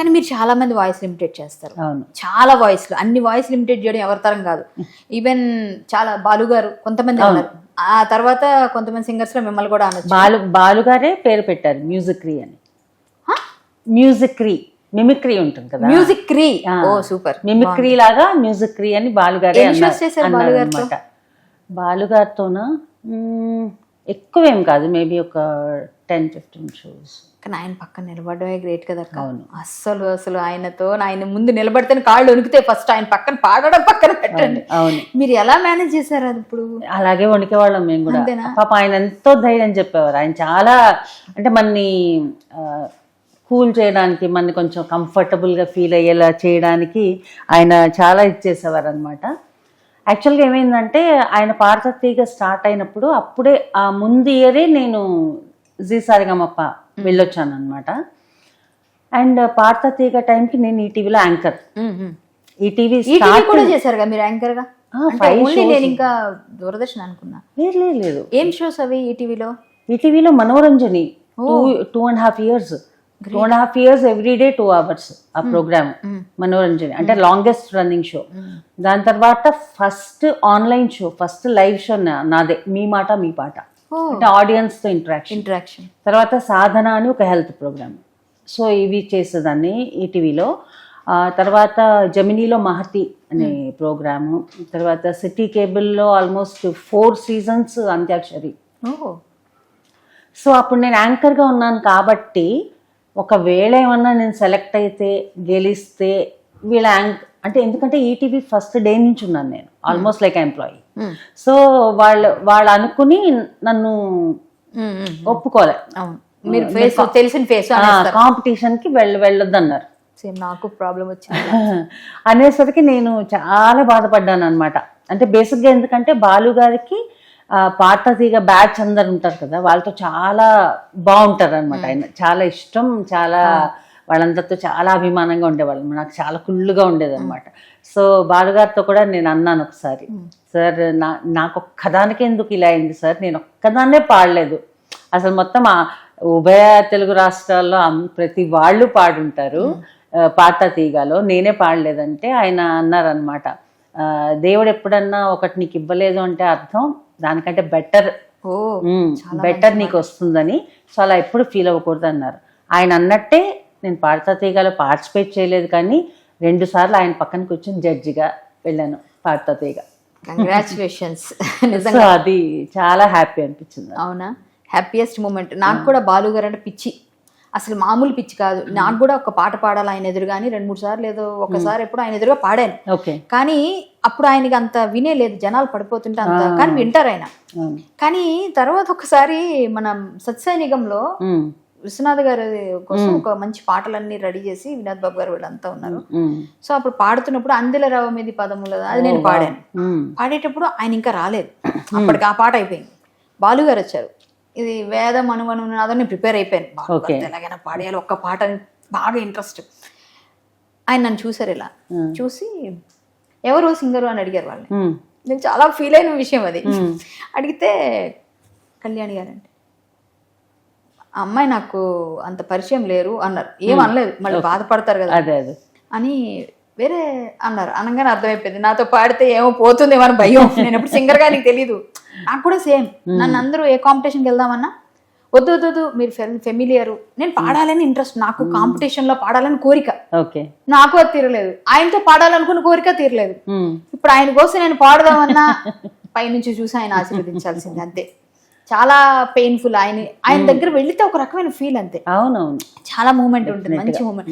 కానీ మీరు చాలా మంది వాయిస్ లిమిటెడ్ చేస్తారు. అవును. చాలా వాయిస్లు అన్ని వాయిస్ లిమిటెడ్ చేయడం ఎవరి తరం కాదు. ఈవెన్ చాలా బాలు గారు కొంతమంది ఉన్నారు ఆ తర్వాత కొంతమంది సింగర్స్లో మిమ్మల్ని కూడా అనొచ్చు. బాలు బాలుగారే పేరు పెట్టారు మ్యూజిక్రీ అని. హ? మ్యూజిక్రీ మిమిక్రీ ఉంటుంది కదా. మ్యూజిక్ క్రీ ఆ. ఓ సూపర్. మిమిక్రీ లాగా మ్యూజిక్రీ అని బాలుగారే? అనమాట బాలుగారితోనా ఎక్కువేం కాదు మేబీ ఒక టెన్ ఫిఫ్టీన్ షోస్. కానీ ఆయన పక్కన నిలబడమే గ్రేట్ కదా. అవును. అస్సలు అసలు ఆయనతో ఆయన ముందు నిలబడితేనే కాళ్ళు వణికితే ఫస్ట్ ఆయన పక్కన పాడడం పక్కన పెట్టండి. అవును మీరు ఎలా మేనేజ్ చేశారు అది ఇప్పుడు? అలాగే వణికేవాళ్ళం మేము కూడా? పాప ఆయన ఎంతో ధైర్యం చెప్పేవారు. ఆయన చాలా అంటే మనని కూల్ చేయడానికి మనని కొంచెం కంఫర్టబుల్గా ఫీల్ అయ్యేలా చేయడానికి ఆయన చాలా ఇచ్చేసేవారు అనమాట యాక్చువల్గా ఏమైందంటే ఆయన పాడతీగ స్టార్ట్ అయినప్పుడు అప్పుడే ఆ ముందు ఇయరే నేను జీ సారిగమప్ప వెళ్ళొచ్చాను అనమాట అండ్ పాడతీగ టైంకి నేను ఈటీవీలో యాంకర్. ఈటీవీ ఈటీవీ కూడా చేశారు మీరు యాంకర్గా. నేను ఇంకా దూరదర్శన్ అనుకున్నా. లేదు లేదు ఏం షోస్ అవి ఈటీవీలో ఈటీవీలో Manoranjani. Two two and half years two and half years every day two hours ఆ ప్రోగ్రామ్ మనోరంజని. అంటే లాంగెస్ట్ రన్నింగ్ షో దాని తర్వాత first online show first live show నాదే. మీ మాట మీ పాట. అంటే ఆడియన్స్తో ఇంటరాక్షన్. ఇంటరాక్షన్. తర్వాత సాధన అని ఒక హెల్త్ ప్రోగ్రామ్. సో ఇవి చేసేదాన్ని ఈటీవీలో తర్వాత జమినీలో మహతి అనే ప్రోగ్రాము. తర్వాత city కేబుల్లో almost four seasons Antakshari. So అప్పుడు నేను యాంకర్గా ఉన్నాను కాబట్టి ఒకవేళ ఏమన్నా నేను సెలెక్ట్ అయితే గెలిస్తే వీళ్ళ యాంక్ అంటే ఎందుకంటే ఈటీవీ ఫస్ట్ డే నుంచి ఉన్నాను నేను. Almost like employee. సో వాళ్ళు వాళ్ళు అనుకుని నన్ను ఉమ్, ఉమ్. ఒప్పుకోలే. మీరు ఫేస్ తెలిసిన ఫేస్ కాంపిటీషన్కి వెళ్ళ వెళ్ళొద్దన్నారు. సేమ్ నాకు ప్రాబ్లం వచ్చింది. అనేసరికి నేను చాలా బాధపడ్డాను అనమాట అంటే బేసిక్గా ఎందుకంటే బాలు గారికి ఆ, పాట తీగ బ్యాచ్ అందరు ఉంటారు కదా వాళ్ళతో చాలా బాగుంటారు అనమాట ఆయన. చాలా ఇష్టం చాలా వాళ్ళందరితో చాలా అభిమానంగా ఉండేవాళ్ళు. నాకు చాలా కుళ్ళుగా ఉండేది అనమాట సో బాలుగారితో కూడా నేను అన్నాను ఒకసారి సార్ నా నాకు ఒక్కదానికి ఎందుకు ఇలా అయింది సార్? నేను ఒక్కదాన్నే పాడలేదు. అసలు మొత్తం ఆ ఉభయ తెలుగు రాష్ట్రాల్లో ప్రతి వాళ్ళు పాడుంటారు. పాట తీగలో నేనే పాడలేదంటే ఆయన అన్నారనమాట దేవుడు ఎప్పుడన్నా ఒకటి నీకు ఇవ్వలేదు అంటే అర్థం దానికంటే బెటర్. బెటర్ నీకు వస్తుందని సో అలా ఎప్పుడు ఫీల్ అవ్వకూడదు అన్నారు ఆయన అన్నట్టే నేను పాడతా తీగలో పార్టిసిపేట్ చేయలేదు కానీ రెండు సార్లు ఆయన పక్కన కూర్చొని జడ్జిగా వెళ్ళాను పాడతా తీగ కంగ్రాచులేషన్స్ నిజంగా. అది చాలా హ్యాపీ అనిపించింది. అవునా? హ్యాపీయెస్ట్ మూమెంట్ నాకు కూడా బాలు గారు అంటే పిచ్చి. అసలు మామూలు పిచ్చి కాదు. నాకు కూడా ఒక పాట పాడాలి ఆయన ఎదురు కానీ రెండు మూడు సార్లు ఏదో ఒకసారి ఎప్పుడు ఆయన ఎదురుగా పాడాను. ఓకే కానీ అప్పుడు ఆయనకి అంత వినే లేదు. జనాలు పడిపోతుంటే అంత. కానీ వింటారు ఆయన. అవును కానీ తర్వాత ఒకసారి మనం సత్సైనికంలో విశ్వనాథ్ గారి కోసం ఒక మంచి పాటలన్నీ రెడీ చేసి వినోద్ బాబు గారు వీళ్ళంతా ఉన్నారు. సో అప్పుడు పాడుతున్నప్పుడు అందెల రవ మీది పదముల అది నేను పాడాను. పాడేటప్పుడు ఆయన ఇంకా రాలేదు. అప్పటికి ఆ పాట అయిపోయింది. బాలు గారు వచ్చారు. ఇది వేదం అనువను అదని ప్రిపేర్ అయిపోయాను. ఎలాగైనా పాడేయాలి. ఒక్క పాట అని బాగా ఇంట్రెస్ట్. ఆయన నన్ను చూసారు ఇలా. చూసి ఎవరు సింగరు అని అడిగారు వాళ్ళని. నేను చాలా ఫీల్ అయిన విషయం అది. అడిగితే కళ్యాణి గారండి. ఆ అమ్మాయి నాకు అంత పరిచయం లేరు అన్నారు. ఏం అనలేదు మళ్ళీ బాధపడతారు కదా అదే అదే. అని వేరే అన్నారు. అనగానే అర్థమైపోయింది. నాతో పాడితే ఏమో పోతుందేమో అని భయం. నేను ఎప్పుడు సింగర్గా నీకు తెలీదు. నాకు కూడా సేమ్ నన్ను అందరూ ఏ కాంపిటీషన్కి వెళ్దామన్నా వద్దు వద్దు వద్దు మీరు ఫెమిలియర్ నేను పాడాలని ఇంట్రెస్ట్ నాకు కాంపిటీషన్లో పాడాలని కోరిక. ఓకే నాకు అది తీరలేదు. ఆయనతో పాడాలనుకున్న కోరిక తీరలేదు. ఇప్పుడు ఆయన కోసం నేను పాడదామన్నా పైనుంచి చూసి ఆయన ఆశీర్వదించాల్సింది అంతే. చాలా పెయిన్ఫుల్ ఆయన ఆయన దగ్గర వెళితే ఒక రకమైన ఫీల్ అంతే. అవునవును. చాలా మూమెంట్ ఉంటుంది. మంచి మూమెంట్